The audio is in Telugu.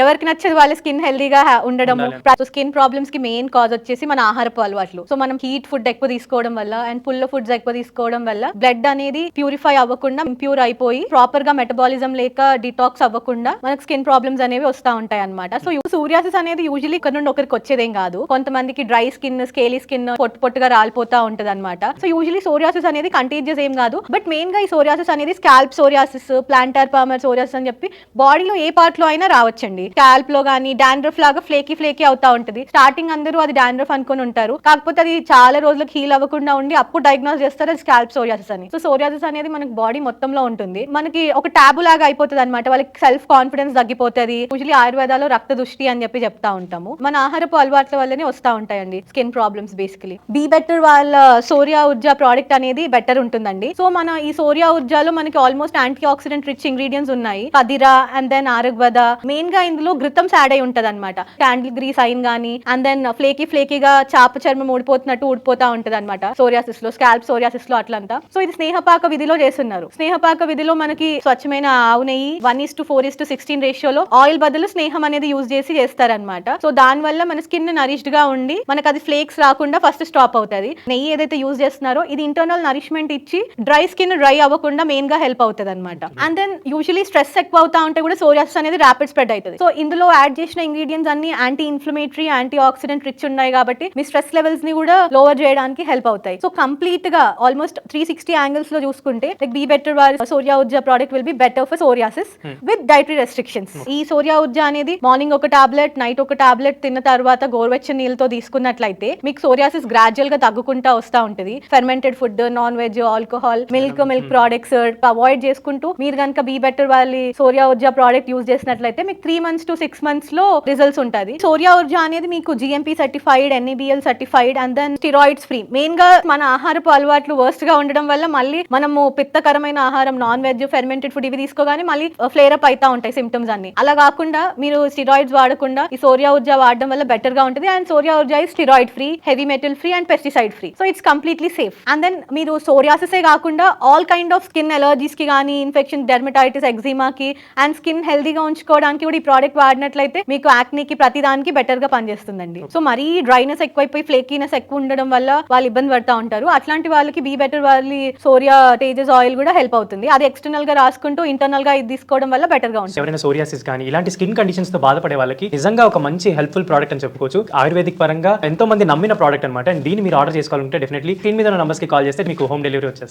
ఎవరికి నచ్చదు వాళ్ళ స్కిన్ హెల్దీగా ఉండడము ఉండాలి. స్కిన్ ప్రాబ్లమ్స్కి మెయిన్ కాజ్ వచ్చేసి మన ఆహారపు అలవాట్లు. సో మనం హీట్ ఫుడ్ ఎక్కువ తీసుకోవడం వల్ల అండ్ పుల్ల ఫుడ్స్ ఎక్కువ తీసుకోవడం వల్ల బ్లడ్ అనేది ప్యూరిఫై అవ్వకుండా ఇంప్యూర్ అయిపోయి ప్రాపర్గా మెటబాలిజం లేక డిటాక్స్ అవ్వకుండా మనకు స్కిన్ ప్రాబ్లమ్స్ అనేవి వస్తూ ఉంటాయి అనమాట సో సూర్యాసిస్ అనేది యూజువల్లీ ఇక్కడ నుండి ఒకరికి వచ్చేదేం కాదు. కొంతమందికి డ్రై స్కిన్ స్కేలీ స్కిన్ పొట్టు పొట్టుగా రాలిపోతా ఉంటది అనమాట సో యూజువల్లీ సోరియాసిస్ అనేది కంటీజియస్ ఏం కాదు. బట్ మెయిన్గా ఈ సోరియాసిస్ అనేది scalp psoriasis plantar palmar psoriasis అని చెప్పి బాడీలో ఏ పార్ట్లో అయినా రావచ్చండి. స్కాల్ప్లో గానీ డాండ్రఫ్ లాగా ఫ్లేకీ ఫ్లేకీ అవుతా ఉంటది. స్టార్టింగ్ అందరూ అది డాండ్రఫ్ అనుకుని ఉంటారు. కాకపోతే అది చాలా రోజులకు హీల్ అవ్వకుండా ఉండి అప్పుడు డయాగ్నోస్ చేస్తారు అది స్కాల్ప్ సోరియాసిస్ అని. సో సోరియాసిస్ అనేది మనకి బాడీ మొత్తంలో ఉంటుంది. మనకి ఒక టాబు లాగా అయిపోతుంది అనమాట వాళ్ళకి సెల్ఫ్ కాన్ఫిడెన్స్ తగ్గిపోతుంది. యూజువలీ ఆయుర్వేదాలో రక్త దృష్టి అని చెప్పి చెప్తా ఉంటాము. మన ఆహారపు అలవాట్ల వల్లనే వస్తా ఉంటాయండి skin problems basically. Be better వాళ్ళ సోరియా ఉర్జా ప్రోడక్ట్ అనేది బెటర్ ఉంటుందండి. సో మన ఈ సోరియా ఉర్జాలో మనకి almost anti oxidant rich ingredients ఉన్నాయి. పదిరా అండ్ దెన్ ఆరోగ్యద మెయిన్గా ఇందులో ఘృతమ్స్ యాడ్ అయి ఉంటది అనమాట క్యాండిల్ గ్రీస్ అయిన్ గానీ అండ్ దెన్ ఫ్లేకీ ఫ్లేకీగా చాప చర్మం ఊడిపోతున్నట్టు ఊడిపోతా ఉంటది అనమాట సోరియాసిస్లో స్కాల్ప్ సోరియాసిస్లో అట్లంతా. సో ఇది స్నేహపాక విధిలో చేస్తున్నారు. స్నేహపాక విధిలో మనకి స్వచ్ఛమైన ఆవు నెయ్యి one is to four is to sixteen రేషియోలో ఆయిల్ బదులు స్నేహం అనేది యూజ్ చేసి చేస్తారనమాట సో దాని వల్ల మన స్కిన్ నరిష్డ్గా ఉండి మనకి అది ఫ్లేక్స్ రాకుండా ఫస్ట్ స్టాప్ అవుతుంది. నెయ్యి ఏదైతే యూజ్ చేస్తున్నారో ఇది ఇంటర్నల్ నరిష్మెంట్ ఇచ్చి డ్రై స్కిన్ డ్రై అవ్వకుండా మెయిన్గా హెల్ప్ అవుతుంది అనమాట అండ్ దెన్ యూజువలీ స్ట్రెస్ ఎక్కువ అవుతా ఉంటే కూడా సోరియాసిస్ అనేది ర్యాపిడ్ స్ప్రెడ్ అవుతుంది. సో ఇందులో యాడ్ చేసిన ఇంగ్రీడియంట్స్ అన్ని anti inflammatory anti oxidant rich ఉన్నాయి కాబట్టి మీ స్ట్రెస్ లెవెల్స్ని కూడా లోవర్ చేయడానికి హెల్ప్ అవుతాయి. సో కంప్లీట్గా ఆల్మోస్ట్ త్రీ సిక్స్టీ యాంగిల్స్లో చూసుకుంటే like be better wall Soria Urja product will be better for psoriasis with dietary restrictions ఈ సోరియా ఉర్జా అనేది మార్నింగ్ ఒక టాబ్లెట్ నైట్ ఒక టాబ్లెట్ తిన్న తర్వాత గోరువెచ్చని నీళ్ళతో తీసుకున్నట్లయితే మీకు సోరియాసిస్ గ్రాడ్యువల్గా తగ్గుకుంటా వస్తా ఉంటుంది. Fermented food non veg alcohol milk milk products avoid చేసుకుంటూ మీరు కనుక బీ బెటర్ వాళ్ళ సోరియా ఉర్జా ప్రోడక్ట్ యూజ్ చేసినట్లయితే మీకు త్రీ మంత్స్ టు సిక్స్ మంత్స్లో రిజల్ట్స్ ఉంటుంది. సోరియా ఉర్జా అనేది మీకు GMP certified NABL certified and then steroids free మెయిన్గా మన ఆహారపు అలవాట్లు వర్స్ట్గా ఉండడం వల్ల మళ్ళీ మనము పిత్తకరమైన ఆహారం నాన్ వెజ్ ఫెర్మెంటెడ్ ఫుడ్ ఇవి తీసుకోగానే మళ్ళీ ఫ్లేర్ అప్ అవుతా ఉంటాయి సిమ్టమ్స్ అన్ని. అలా కాకుండా మీరు స్టిరాయిడ్స్ వాడకుండా ఈ సోరియా ఊర్జ వాడడం వల్ల బెటర్గా ఉంటుంది. And Soria Urja is steroid free heavy metal free and pesticide free so it's completely safe and then మీరు సోరియాసిసే కాకుండా ఆల్ కైండ్ ఆఫ్ స్కిన్ ఎలర్జీస్కి కానీ ఇన్ఫెక్షన్ డెర్మటైటిస్ ఎగ్జిమాకి అండ్ స్కిన్ హెల్దీగా ఉంచుకోవడానికి కూడా ఈ ప్రోడక్ట్ వాడినట్లయితే మీకు యాక్నీకి ప్రతి దానికి బెటర్గా పనిచేస్తుందండి. సో మరీ డ్రైనెస్ ఎక్కువైపోయి ఫ్లేకీనెస్ ఎక్కువ ఉండడం వల్ల వాళ్ళు ఇబ్బంది పడతా ఉంటారు. అట్లాంటి వాళ్ళకి బీ బెటర్ వాళ్ళ సోరియా తేజస్ ఆయిల్ కూడా హెల్ప్ అవుతుంది. అది ఎక్స్టర్నల్గా రాసుకుంటూ ఇంటర్నల్గా ఇది తీసుకోవడం వల్ల బెటర్గా ఉంటుంది. ఎవరైనా సోరియాసిస్ కానీ ఇలాంటి స్కిన్ కండిషన్స్తో బాధపడే వాళ్ళకి నిజంగా ఒక మంచి హెల్ప్ఫుల్ ప్రోడక్ట్ అని చెప్పుకోవచ్చు. ఆయుర్వేదిక్ పరంగా ఎంతో మంది నమ్మిన ప్రోడక్ట్ అనమాట అండ్ దీన్ని మీరు ఆర్డర్ చేసుకోవాలంటే డెఫినెట్లీ స్క్రీన్ మీద నంబర్స్కి కాల్ చేస్తే మీకు హోమ్ డెలివరీ వచ్చేస్తుంది.